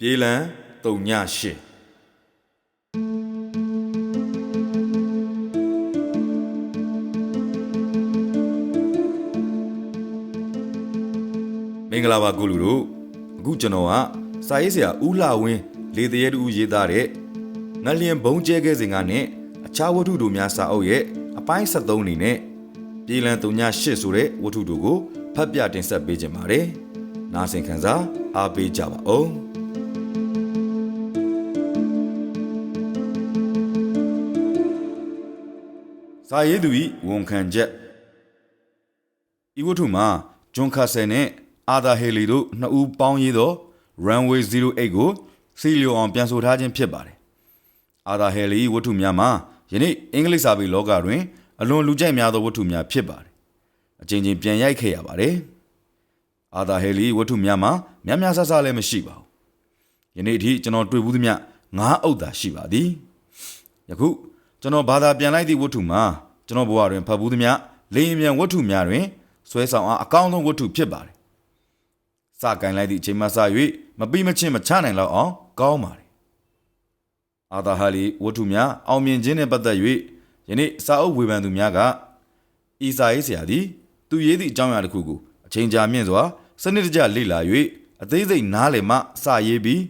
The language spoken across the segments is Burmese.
ပြေးလန်းတုံညရှစ်မင်္ဂလာပါကိုလူတို့အခုကျွန်တော်ကစာရေးဆရာဦးလှဝင်းလေတရဲတူရေးသားတဲ့ငလျင်ဘုံကျဲခဲ့စဉ်ကနဲ့အခြားဝတ္ထုတို့များစာအုပ်ရဲ့အပိုင်း73အနေနဲ့ပြေးလန်းတုံညရှစ်ဆိုတဲ့ဝတ္ထုတို့ကိုဖတ်ပြတင်ဆက်ပေးခြင်းပါတယ်နားဆင်ခံစားအားပေးကြပါဦး စာရေးသူ၏ဝန်ခံချက်ဤဝတ္ထုမှာဂျွန်ခါဆယ်နဲ့အာသာဟေလီတို့နှစ်ဦးပေါင်းရေးသော Runway 08ကိုစီလီယိုအောင်ပြန်ဆိုထားခြင်းဖြစ်ပါတယ်။အာသာဟေလီဝတ္ထုများမှာယနေ့အင်္ဂလိပ်စာပေလောကတွင်အလွန်လူကြိုက်များသောဝတ္ထုများဖြစ်ပါတယ်။အချင်းချင်းပြန်ရိုက်ခဲ့ရပါတယ်။အာသာဟေလီဝတ္ထုများမှာများများဆဆလည်းမရှိပါဘူး။ယနေ့အထိကျွန်တော်တွေ့ဘူးသမျှငါးအုပ်သာရှိပါသည်။ယခု ကျွန်တော်ဘာသာပြန်လိုက်သည့်ဝတ္ထုမှာကျွန်တော်ဘဝတွင်ဖတ်ဘူးသမျှလေရင်မြန်ဝတ္ထုများတွင်ဆွဲဆောင်အားအကောင်းဆုံးဝတ္ထုဖြစ်ပါတယ်။စကင်လိုက်သည့်အချိန်မှစ၍မပြီးမချင်းမချနိုင်တော့အောင်ကောင်းပါတယ်။အာသာဟာလီဝတ္ထုများအောင်မြင်ခြင်းနှင့်ပတ်သက်၍ယနေ့စာအုပ်ဝေဖန်သူများကဤစာရေးဆရာသည်သူရေးသည့်အကြောင်းအရာတစ်ခုကိုအချိန်ကြာမြင့်စွာစနစ်တကျလေ့လာ၍အသေးစိတ်နားလည်မှစာရေးပြီး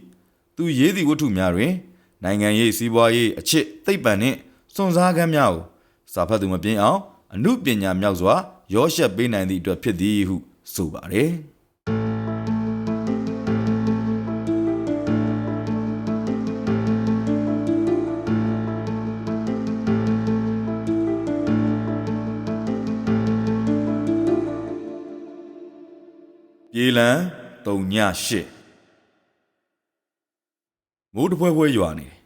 သူရေးသည့်ဝတ္ထုများတွင်နိုင်ငံရေးစီးပွားရေးအချစ်သိပ္ပံနှင့် စွန့်စားခန်းများကိုစာဖတ်သူမပြင်းအောင်အမှုပညာမြောက်စွာရောရှက်ပေးနိုင်သည့်အတွက်ဖြစ်သည်ဟုဆိုပါတယ်ပြေလံတုံညရှစ်မိုးတစ်ဖွဲဖွဲရွာနေတယ်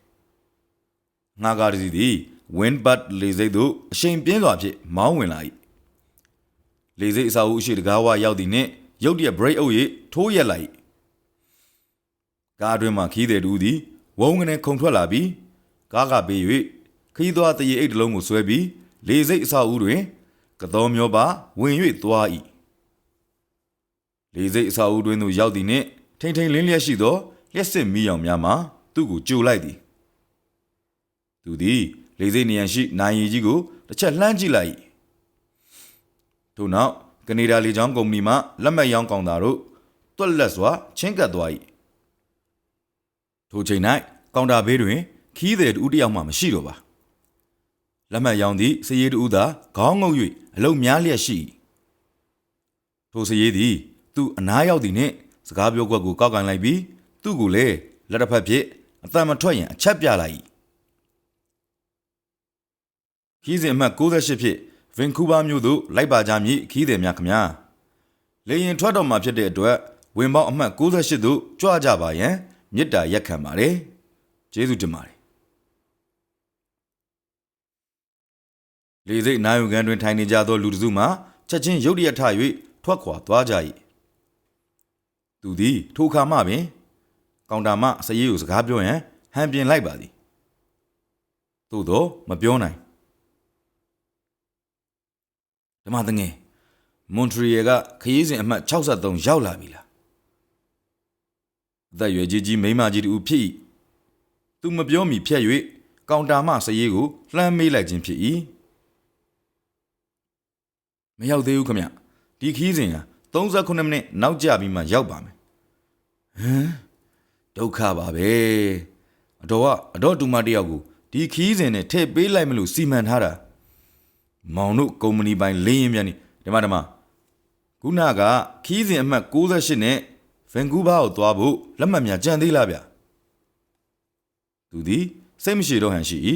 ငါကားတစ်စီးသည် ဝင်းဘတ်လေစိတ်သို့အရှိန်ပြင်းစွာဖြင့်မောင်းဝင်လာ၏လေစိတ်အစာအုပ်အရှိတကားဝရောက်သည်နှင့်ရုတ်တရက် break အုပ်၍ထိုးရက်လိုက်၏ကားအတွင်းမှခီးတဲ့တူသည်ဝုန်းကနေခုန်ထွက်လာပြီးကားကပေး၍ခီးသွားတရေအိတ်တစ်လုံးကိုဆွဲပြီးလေစိတ်အစာအုပ်တွင်ကတော်မျောပါဝင်၍သွား၏လေစိတ်အစာအုပ်တွင်သို့ရောက်သည်နှင့်ထိန်ထိန်လင်းလျက်ရှိသောလျှက်စစ်မီးရောင်များမှသူ့ကိုကြိုလိုက်သည်သူသည် လေစိတ်နေရန်ရှိနိုင်ရီကြီးကိုတစ်ချက်လှမ်းကြည့်လိုက်၏ထို့နောက်ကနေဒါလေကြောင်းကုမ္ပဏီမှလက်မှတ်ရောင်းကောင်တာတို့တွက်လက်စွာချင်းကပ်သွား၏ထိုချိန်၌ကောင်တာဘေးတွင် ခီးသည်တူတစ်ယောက်မှမရှိတော့ပါလက်မှတ်ရောင်းသည့်စည်ရည်တူသာခေါင်းငုပ်၍အလုံများလျက်ရှိ၏ထိုစည်ရည်သည် သူအနားရောက်သည်နှင့်စကားပြောကွက်ကိုကောက်ကန်လိုက်ပြီးသူ့ကိုလည်းလက်တစ်ဖက်ဖြင့်အတန်မထွက်ရန်အချက်ပြလိုက်၏ ခီးစဉ်အမှတ်68ဖြစ်ဗင်ကူးဗားမြို့သို့လိုက်ပါကြမည်ခီးသည်များခမညာလေရင်ထွက်တော်မှာဖြစ်တဲ့အတွက်ဝင်ပေါင်းအမှတ်68သို့ကြွကြပါရန်မေတ္တာရက်ခံပါတယ်ကျေးဇူးတင်ပါတယ်လေစိတ်နာယုံကန်တွင်ထိုင်နေကြသောလူတစ်စုမှချက်ချင်းရုတ်တရက်ထ၍ထွက်ခွာသွားကြ၏သူသည်ထိုခါမှပင်ကောင်တာမှစရေးကိုစကားပြောရန်ဟန်ပြင်လိုက်ပါသည်သို့တော့မပြောနိုင် ဓမ္မသငယ်မွန်ထရီယယ်ကခရီးစဉ်အမှတ်63ရောက်လာပြီလားအသက်အရွယ်ကြီးကြီးမိန်းမကြီးတူဖြစ်၏သူမပြောမီဖြတ်၍ကောင်တာမှစရေးကိုလှမ်းမေးလိုက်ခြင်းဖြစ်၏မရောက်သေးဘူးခမဒီခရီးစဉ်က38မိနစ်နောက်ကျပြီးမှရောက်ပါမယ်ဟမ်ဒုက္ခပါပဲအတော်ကအတော်တူမတယောက်ကိုဒီခရီးစဉ်နဲ့ထည့်ပေးလိုက်မလို့စီမံထားတာ မောင်တို့ကုမ္ပဏီပိုင်လင်းရင်မြန်နေဒီမှာဒီမှာခုနကခီးစဉ်အမှတ်68နဲ့ဗန်ကူးဗားကိုသွားဖို့လက်မှတ်များကြံသေးလားဗျသူသည်စိတ်မရှိတော့ဟန်ရှိ၏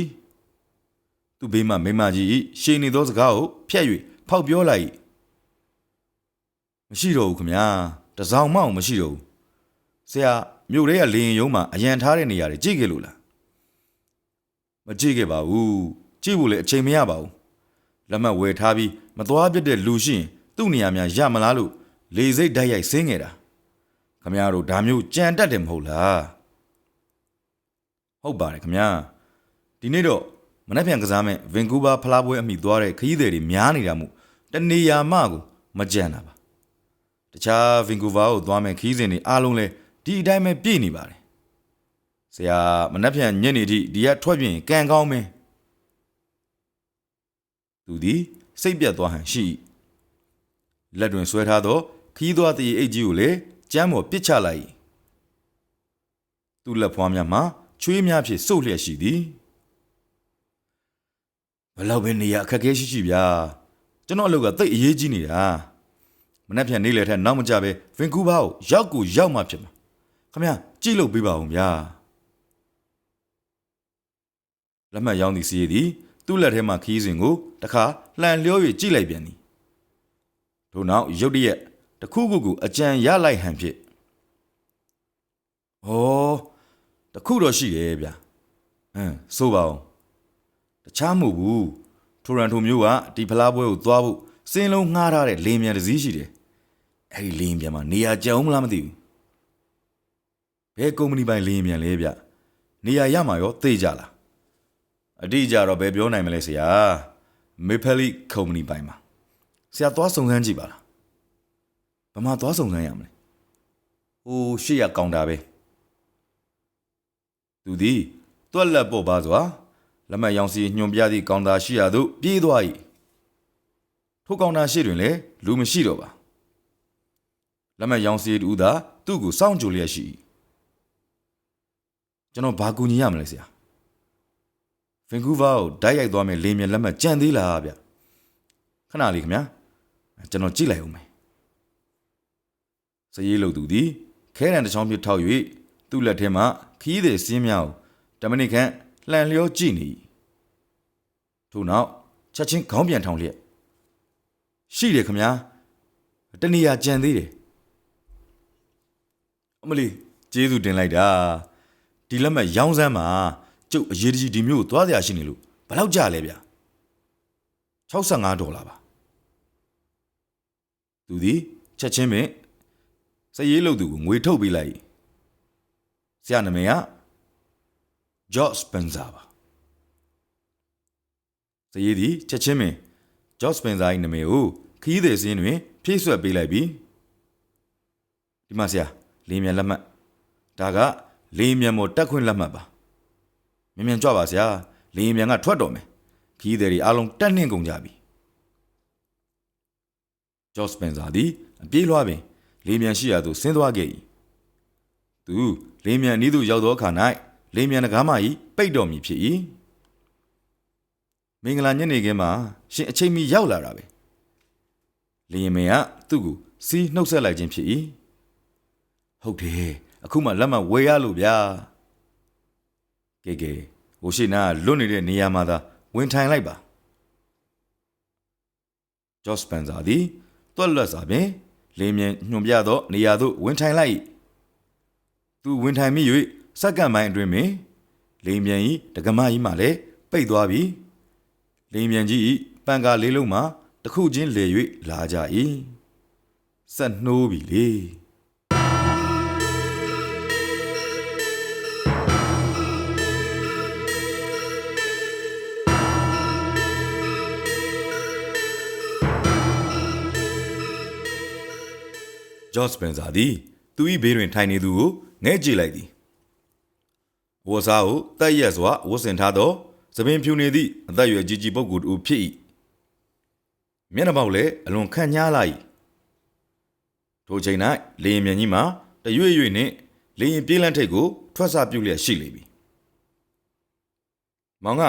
သူဘေးမှမိမကြီး၏ရှည်နေသောစကားကိုဖျက်၍ဖောက်ပြောလိုက်၏မရှိတော့ဘူးခမညာတစောင်းမအောင်မရှိတော့ဘူးဆရာမြို့ထဲကလေရင်ယုံမှာအရန်ထားတဲ့နေရာတွေကြည့်ခဲ့လို့လားမကြည့်ခဲ့ပါဘူးကြည့်ဖို့လည်းအချိန်မရပါဘူး လက်မှတ်ဝယ်ထားပြီးမသွားပြစ်တဲ့လူရှိရင်သူ့နေရာများရမလားလို့လေစိတ်ဓာတ်ရိုက်ဆင်းနေတာခမရတို့ဒါမျိုးကြံတတ်တယ်မဟုတ်လားဟုတ်ပါတယ်ခမရဒီနေ့တော့မနေ့ပြန်ကစားမဲ့ဗင်ကူးဗားဖလားပွဲအမိသွားတဲ့ခရီးသည်တွေများနေတာမို့တနေရာမှကိုမကြံတာပါတခြားဗင်ကူးဗားကိုသွားမဲ့ခရီးစဉ်တွေအားလုံးလဲဒီအတိုင်းပဲပြည့်နေပါတယ်ဆရာမနှက်ပြန်ညက်နေသည့်ဒီကထွက်ပြင်ကံကောင်းမင်း သူသည်စိတ်ပြတ်သွားဟန်ရှိ၏လက်တွင်ဆွဲထားသောခီးသွားတည်အိတ်ကြီးကိုလည်းကျမ်းပေါ်ပစ်ချလိုက်၏သူ့လက်ဖွားများမှာချွေးများဖြင့်စုပ်လျက်ရှိသည်ဘယ်လောက်ပဲနေရအခက်အခဲရှိရှိဗျာကျွန်တော်အလုပ်ကတိတ်အရေးကြီးနေတာမနှက်ပြန်နေလေထက်နောက်မကြပဲဗင်ကူးဘာကိုရောက်ကိုရောက်မှဖြစ်မှာခမရကြည့်လို့ပေးပါဦးဗျာလက်မှတ်ရောင်းသည်စီးသည် သူ့လက်ထဲမှခီးစဉ်ကိုတခါလှန်လျော၍ကြည့်လိုက်ပြန်သည်ထို့နောက်ရုတ်တရက်တစ်ခုခုကိုအကြံရလိုက်ဟန်ဖြစ်ဩတခုတော့ရှိတယ်ဗျာအင်းဆိုပါအောင်တခြားမဟုတ်ဘူးထိုရန်တိုမျိုးကဒီဖလားပွဲကိုသွားဖို့စင်းလုံးငှားထားတဲ့လင်းမြန်တစ်စီးရှိတယ်အဲ့ဒီလင်းမြန်မှာနေရာကြံအောင်မလားမသိဘူးဘယ်ကုမ္ပဏီပိုင်လင်းမြန်လဲဗျနေရာရမှာရောသိကြလား အတိအကျတော့ဘယ်ပြောနိုင်မလဲဆရာမေဖယ်လီကုမ္ပဏီပိုင်မှာဆရာသွားစုံစမ်းကြည့်ပါလားဘာမှသွားစုံစမ်းရမလဲဟိုရှေ့ရကောင်တာပဲသူသည်တွက်လက်ပေါ်ပါစွာလက်မတ်ရောင်စီညွန်ပြသည့်ကောင်တာရှိရာသို့ပြေးသွား၏ထိုကောင်တာရှိတွင်လည်းလူမရှိတော့ပါလက်မတ်ရောင်စီတူသာသူ့ကိုစောင့်ကြိုလျက်ရှိ၏ကျွန်တော်ဘာကူညီရမလဲဆရာ ဗင်ကူးဗားကိုဓာတ်ရိုက်သွားမယ်လေမြလက်မတ်ကြံသေးလားဗျခဏလေးခင်ဗျာကျွန်တော်ကြည့်လိုက်ဦးမယ်စရေးလို့သူသည်ခဲတံတစ်ချောင်းပြထောက်၍သူ့လက်ထဲမှခီးသည်စင်းများကိုတမနစ်ခန့်လှန်လျောကြည့်နေ၏ထို့နောက်ချက်ချင်းခေါင်းပြန်ထောင်လျက်ရှိတယ်ခင်ဗျာတဏီယာကြံသေးတယ်အမလီကျေးဇူးတင်လိုက်တာဒီလက်မှတ်ရောင်းစမ်းမှာ ကျုပ်အရေးတကြီးဒီမျိုးကိုသွားစရာရှိနေလို့ဘယ်လောက်ကြလဲဗျာ65ဒေါ်လာပါသူသည်ချက်ချင်းပင်စရေးလို့သူကိုငွေထုတ်ပေးလိုက်ဆရာနာမည်က George Spencer ပါစရေးသည်ချက်ချင်းပင် George Spencer ၏နာမည်ကိုခီးသည်စင်းတွင်ဖြည့်ဆွက်ပေးလိုက်ပြီးဒီမှာဆရာလေးမြန်လက်မှတ်ဒါကလေးမြန်မို့တက်ခွင့်လက်မှတ်ပါ မြန်မြန်ကြွပါဆရာလေးမြန်ကထွက်တော်မယ်ခီးသည်တွေအားလုံးတက်နှင့်ကုန်ကြပြီ George Spencer သည်အပြေးလွှားပင်လေးမြန်ရှိရာသို့ဆင်းသွားခဲ့၏သူလေးမြန်ဤသို့ရောက်သောအခါ၌လေးမြန်တကားမ၏ပိတ်တော်မူဖြစ်၏မင်္ဂလာညနေခင်းမှာရှင်အချိန်မီရောက်လာတာပဲလင်းမင်ကသူ့ကိုစီးနှုတ်ဆက်လိုက်ခြင်းဖြစ်၏ဟုတ်တယ်အခုမှလက်မှဝယ်ရလို့ဗျာ ကဲကဲဟိုရှိနာလွတ်နေတဲ့နေရာမှာသာဝင်ထိုင်လိုက်ပါဂျော့စပန်ဆာသည်တွက်လွတ်စွာပင်လင်းမြန်ညွန်ပြသောနေရာသို့ဝင်ထိုင်လိုက်၏သူဝင်ထိုင်မိ၍စက္ကန့်ပိုင်းအတွင်းပင်လင်းမြန်၏တက္ကမကြီးမှလည်းပိတ်သွားပြီလင်းမြန်ကြီး၏ပန်ကာလေးလုံးမှတစ်ခုချင်းလေ၍လာကြ၏ဆက်နှိုးပြီလေ ဂျော့စပန်ဆာသည်သူ၏ဘေးတွင်ထိုင်နေသူကိုငဲ့ကြည့်လိုက်သည်ဝတ်စားကိုတက်ရက်စွာဝတ်ဆင်ထားသောသပင်ဖြူနေသည့်အသက်အရွယ်ကြီးကြီးပုဂ္ဂိုလ်တူဖြစ်၏မျက်နှာပေါက်လည်းအလွန်ခန့်ညားလာ၏ထိုချိန်၌လေရင်မြန်ကြီးမှာတရွေ့ရွေ့နှင့်လေရင်ပြေးလန်းထိတ်ကိုထွက်ဆပြုတ်လျက်ရှိလေပြီမောင်က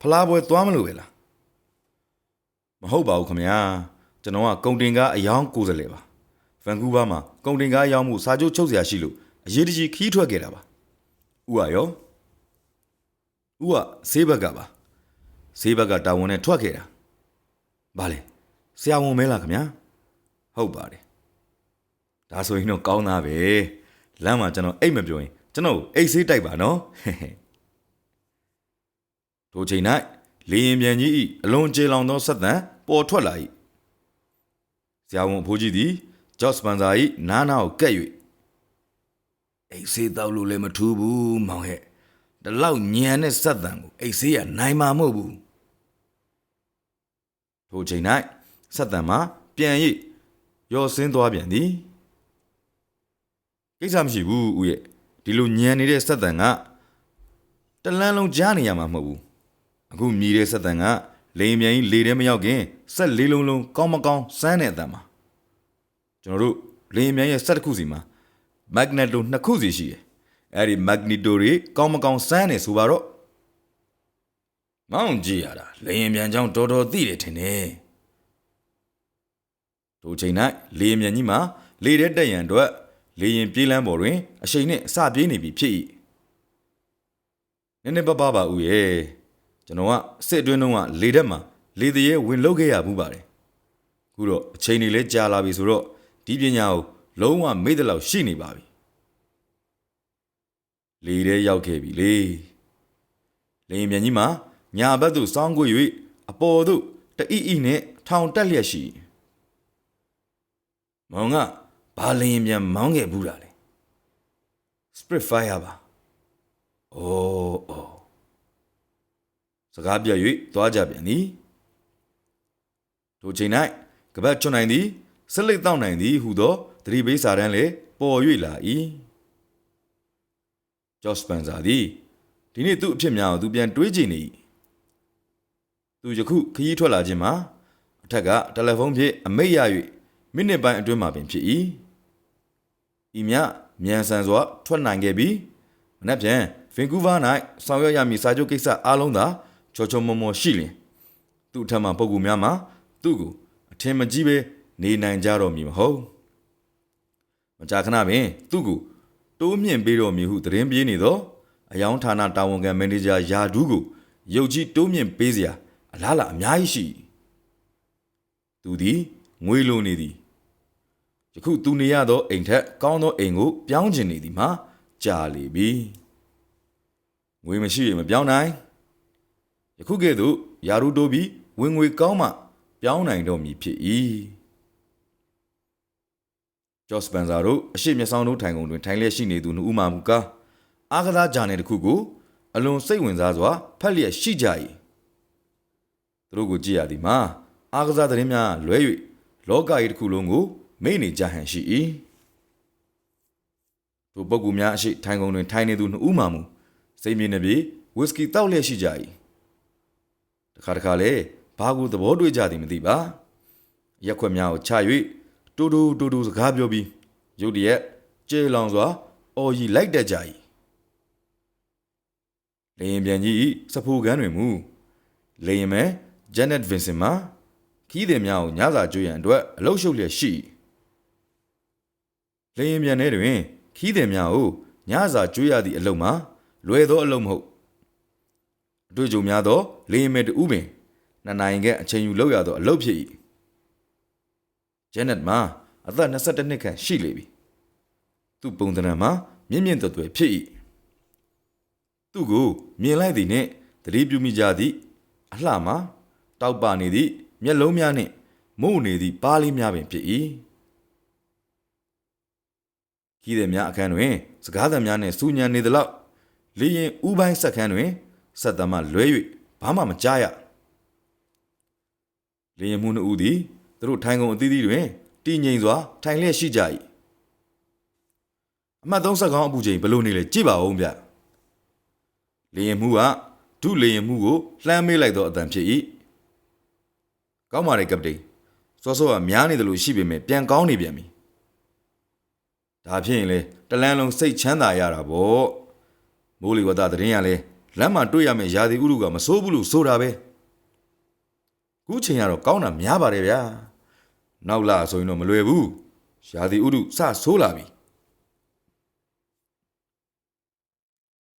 ဖလားပွဲသွားမလို့ပဲလားမဟုတ်ပါဘူးခမညာကျွန်တော်ကကုံတင်ကားအယောင်ကိုယ်စားလှယ်ပါ ဗန်ကူးဗားမှာကုန်တင်ကားရောင်းမှုစာချုပ်ချုပ်စရာရှိလို့အရေးတကြီးခီးထွက်ခဲ့တာပါဥဟာရောဥဟာဈေးဘက်ကပါဈေးဘက်ကတာဝန်နဲ့ထွက်ခဲ့တာဘာလဲဆရာဝန်မဲလားခင်ဗျာဟုတ်ပါတယ်ဒါဆိုရင်တော့ကောင်းသားပဲလမ်းမှာကျွန်တော်အိတ်မပြောရင်ကျွန်တော်အိတ်ဆေးတိုက်ပါနော်ထိုချိန်၌လေရင်ပြန်ကြီးဤအလွန်ကြေလောင်သောဆက်သံပေါ်ထွက်လာ၏ဆရာဝန်အဖိုးကြီးသည် ဂျော့စပန်ဆာ၏နားနာကိုကက်၍အိတ်ဆေးတောက်လို့လည်းမထူးဘူးမောင်ဟဲ့ဒီလောက်ညံတဲ့ဆက်တံကိုအိတ်ဆေးကနိုင်မှာမဟုတ်ဘူးထိုချိန်၌ဆက်တံမှာပြန်၍ရော်စင်းသွားပြန်သည်ကိစ္စမရှိဘူးဦးရဲ့ဒီလိုညံနေတဲ့ဆက်တံကတလန်းလုံးကြားနေရမှာမဟုတ်ဘူးအခုမြည်တဲ့ဆက်တန်ကလေရင်ပြန်ကြီးလေထဲမရောက်ခင်ဆက်လေးလုံးလုံးကောင်းမကောင်းစမ်းတဲ့အတန်မှာ ကျွန်တော်တို့လေရင်ပြန်ရဲ့ဆက်တစ်ခုစီမှာမက်ဂနက်တိုနှစ်ခုစီရှိတယ်အဲ့ဒီမက်ဂနီတိုတွေကောင်းမကောင်းစမ်းနေဆိုပါတော့မောင်ကြည့်ရတာလေရင်ပြန်ကြောင်းတော်တော်သိတယ်ထင်တယ်တို့ချိန်၌လေရင်ပြန်ကြီးမှာလေထဲတက်ရန်အတွက်လေရင်ပြေးလန်းပေါ်တွင်အရှိန်နဲ့အစပြေးနေပြီဖြစ်၏နည်းနည်းပါးပါပါဦးရဲ့ကျွန်တော်ကစစ်အတွင်းတုန်းကလေတက်မှာလေတရေဝင်လုတ်ခဲ့ရဘူးပါတယ်ခုတော့အချိန်တွေလည်းကြာလာပြီဆိုတော့ ဒီပညာကိုလုံးဝမေ့တဲ့လောက်ရှိနေပါပြီလေထဲရောက်ခဲ့ပြီလေလေရင်ပြန်ကြီးမှာညာဘက်သို့စောင်းကွေ၍အပေါ်သို့တအီအီနဲ့ထောင်တက်လျက်ရှိမောင်ကဘာလေရင်ပြန်မောင်းခဲ့ဘူးတာလေ Spitfire ပါ။အိုးအိုးစကားပြ၍သွားကြပြန်သည်။ထိုချိန်၌ကပတ်ချွတ်နိုင်သည် ဆက်လက်တောက်နိုင်သည်ဟုသောသတိပေးစာတမ်းလည်းပေါ်၍လာ၏။ဂျော့စပန်ဆာသည်ဒီနေ့သူ့အဖြစ်များကိုသူပြန်တွေးကြည့်နေ၏။သူယခုခရီးထွက်လာခြင်းမှာအထက်ကတယ်လီဖုန်းဖြင့်အမိတ်ရ၍မိနစ်ပိုင်းအတွင်းမှာပင်ဖြစ်၏။ဤမြမြန်ဆန်စွာထွက်နိုင်ခဲ့ပြီးမနက်ဖြန်ဗင်ကူးဗား၌ဆောင်ရွက်ရမည့်စာချုပ်ကိစ္စအားလုံးသာချောချောမောမောရှိလျင်သူ့အထက်မှပုဂ္ဂိုလ်များမှာသူ့ကိုအထင်မကြီးပဲ နေနိုင်ကြတော့မည်မဟုတ်မကြာခဏပင်သူ့ကိုတိုးမြင့်ပေးတော်မူဟုသတင်းပြေးနေသောအယောင်ဌာနတာဝန်ခံမန်နေဂျာယာဒူးကိုရုပ်ကြီးတိုးမြင့်ပေးစရာအလားလာအများကြီးရှိသူသည်ငွေလိုနေသည်ယခုသူနေရသောအိမ်ထက်ကောင်းသောအိမ်ကိုပြောင်းကျင်နေသည်မှာကြာလေပြီငွေမရှိရင်မပြောင်းနိုင်ယခုကဲ့သို့ယာရူတိုးပြီးဝင်ငွေကောင်းမှပြောင်းနိုင်တော့မည်ဖြစ်၏ ဂျော့စပန်ဆာတို့အရှိမျက်စောင်းတို့ထိုင်ကုန်တွင်ထိုင်လျက်ရှိနေသူနှစ်ဦးမှမူကားအားကစားဂျာနယ်တစ်ခုကိုအလွန်စိတ်ဝင်စားစွာဖတ်လျက်ရှိကြ၏သူတို့ကိုကြည့်ရသည်မှာအားကစားသတင်းများလွဲ၍လောကကြီးတစ်ခုလုံးကိုမိတ်နေကြဟန်ရှိ၏သူပုဂ္ဂိုလ်များအရှိထိုင်ကုန်တွင်ထိုင်နေသူနှစ်ဦးမှမူစိတ်မြင့်နေပြီးဝစ်စကီတောက်လျက်ရှိကြ၏တခါတခါလေဘာကိုသဘောတွေ့ကြသည်မသိပါရက်ခွက်များကိုချ၍ တူတူတူတူစကားပြောပြီးရုတ်တရက်ကျေလောင်စွာအော်ရီလိုက်တတ်ကြ၏လေရင်ပြန်ကြီးစဖူကန်းတွင်မူလေရင်မဲဂျန်နက်ဗင်စင်မှာခီးသည်များကိုညစာကျွေးရန်အတွက်အလုရှုပ်လျက်ရှိလေရင်ပြန်ထဲတွင်ခီးသည်များကိုညစာကျွေးရသည့်အလုပ်မှာလွယ်သောအလုပ်မဟုတ်အတွေ့အကြုံများသောလေရင်မဲတူးပင်နှစ်နိုင်ကအချိန်ယူလောက်ရသောအလုပ်ဖြစ်၏ ဂျန်နက်မှာအသက်22နှစ်ခန့်ရှိလေပြီသူ့ပုံသဏ္ဍာန်မှာမြင့်မြင့်သွယ်သွယ်ဖြစ်၏သူ့ကိုမြင်လိုက်သည်နှင့်သတိပြုမိကြသည့်အလှမှာတောက်ပနေသည့်မျက်လုံးများနှင့်မုံနေသည့်ပါးလေးများပင်ဖြစ်၏ခီးသည်များအခန်းတွင် စကားသံများနှင့်စူညံနေသလောက်လေရင်ဥပိုင်းဆက်ခန်းတွင်ဆက်သမလွဲ၍ဘာမှမကြားရလေရင်မှုနှစ်ဦးသည် သူတို့ထိုင်ကုန်အသီးသီးတွင်တည်ငြိမ်စွာထိုင်လျက်ရှိကြ၏အမှတ်30ကောင်းအပူချိန်ဘယ်လိုနေလဲကြည့်ပါဦးဗျလေရင်မှုကဒုလေရင်မှုကိုလှမ်းမေးလိုက်သောအတန်ဖြစ်၏ကောင်းပါလေကပတိန်စောစောကများနေတယ်လို့ရှိပေမဲ့ပြန်ကောင်းနေပြန်ပြီဒါဖြစ်ရင်လေတလန်းလုံးစိတ်ချမ်းသာရတာပေါ့မိုးလီဝသတရင်ရလဲလမ်းမှာတွေ့ရမယ့်ရာသီဥတုကမဆိုးဘူးလို့ဆိုတာပဲခုချိန်ကတော့ကောင်းတာများပါတယ်ဗျာ နောက်လာဆိုရင်တော့မလွယ်ဘူးရာသီဥတုစဆိုးလာပြီ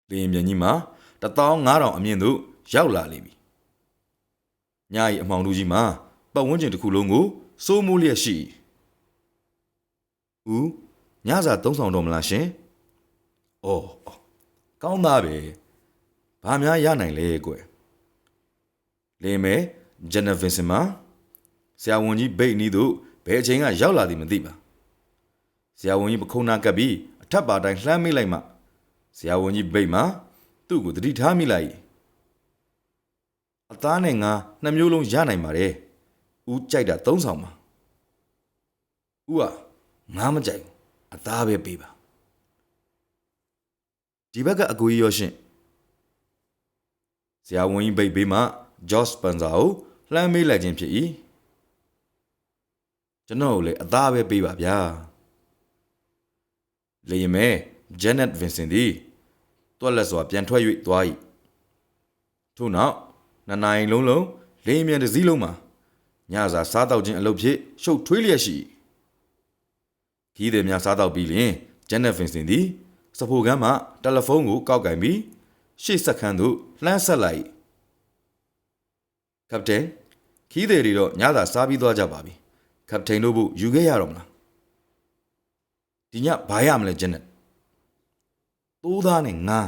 လင်းမြန်ကြီးမှာ15000အမြင့်သို့ရောက်လာလိမ့်ပြီည၏အမှောင်တူကြီးမှာပတ်ဝန်းကျင်တစ်ခုလုံးကိုစိုးမိုးလျက်ရှိဦးညစာသုံးဆောင်တော့မလားရှင်။အော်ကောင်းသားပဲ။ဘာများရနိုင်လဲကွယ်။လင်းမဲဂျန်နဗင်စင်မှာ ဆရာဝန်ကြီးဘိတ်နီးတို့ဘယ်အချိန်ကရောက်လာသည်မသိပါ။ဆရာဝန်ကြီးပခုံးနာကပ်ပြီးအထက်ပါတိုင်းလှမ်းမိလိုက်မှဆရာဝန်ကြီးဘိတ်မှာသူ့ကိုတတိထားမိလိုက်။အသားနဲ့ငါနှစ်မျိုးလုံးရနိုင်ပါတယ်။ဦးကြိုက်တာသုံးဆောင်ပါ။ဦးကငါမကြိုက်ဘူး။အသားပဲပေးပါ။ဒီဘက်ကအကူကြီးရောရှင်ဆရာဝန်ကြီးဘိတ်ဘေးမှဂျော့စပန်ဆာကိုလှမ်းမေးလိုက်ခြင်းဖြစ်၏ ကျွန်တော်ကိုလည်းအသားပဲပေးပါဗျာလေယမဲဂျန်နက်ဗင်စင်သည်တွက်လက်စွာပြန်ထွက်၍သွား၏ထို့နောက်နှစ်နိုင်လုံးလုံးလေမြန်တစ်စည်းလုံးမှာညစာစားတော့ခြင်းအလုပ်ဖြစ်ရှုပ်ထွေးလျက်ရှိခီးသည်များစားတော့ပြီးလျင်ဂျန်နက်ဗင်စင်သည်စဖိုကမ်းမှတယ်လီဖုန်းကိုကောက်ကင်ပြီးရှေ့ဆက်ခန်းသို့လှမ်းဆက်လိုက်ကပတိန်ခီးသည်တွေတော့ညသာစားပြီးသွားကြပါပြီ ကပတိန်တို့ဘုယူခဲ့ရတော့မလားဒီညဘာရမလဲဂျန်နက်သိုးသားနဲ့ငါ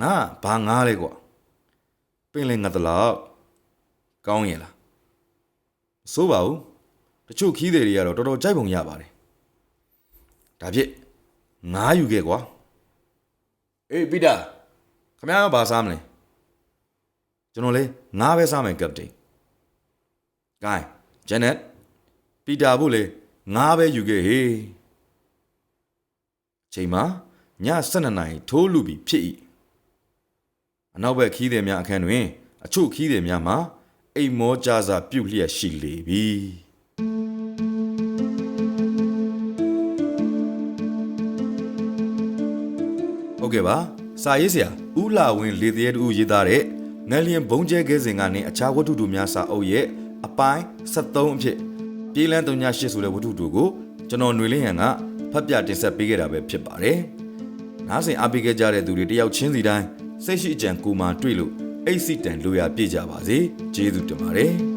ငါဘာငါလဲကွာပင်လင်ငါတလောက်ကောင်းရဲ့လားမစိုးပါဘူးတချို့ခီးသည်တွေကတော့တော်တော်ကြိုက်ပုံရပါတယ်ဒါဖြစ်ငါယူခဲ့ကွာအေးပီတာခမရဘာစားမလဲကျွန်တော်လဲငါးပဲစားမယ်ကပတိန်။ gain ဂျန်နက်ပီတာဖို့လေငါးပဲယူခဲ့ဟေး။ချိန်မှာည12နာရီထိုးလူပြီးဖြစ်၏။အနောက်ဘက်ခီးသည်များအခန်းတွင် အချို့ခီးသည်များမှာအိမ်မောကြစာပြုတ်လျက်ရှိလေပြီ။ဟုတ်ကဲ့ပါစာရေးဆရာဦးလာဝင်းလေတရဲတူရေးသားတဲ့ငလျင်ဘုံကျဲခဲစဉ်ကနေအခြားဝတ္ထုတို့များစာအုပ်ရဲ့ အပိုင်း73အဖြစ်ပြေးလန်း38ဆိုတဲ့ဝတ္ထုတို့ကိုကျွန်တော်ຫນွေလင်းဟန်ကဖတ်ပြတင်ဆက်ပေးခဲ့တာပဲဖြစ်ပါတယ်။နားဆင်အားပေးခဲ့ကြတဲ့သူတွေတယောက်ချင်းစီတိုင်းစိတ်ရှိအကြံကိုမှတွေ့လို့အိတ်စိတန်လိုရာပြည့်ကြပါစေ။ကျေးဇူးတင်ပါတယ်။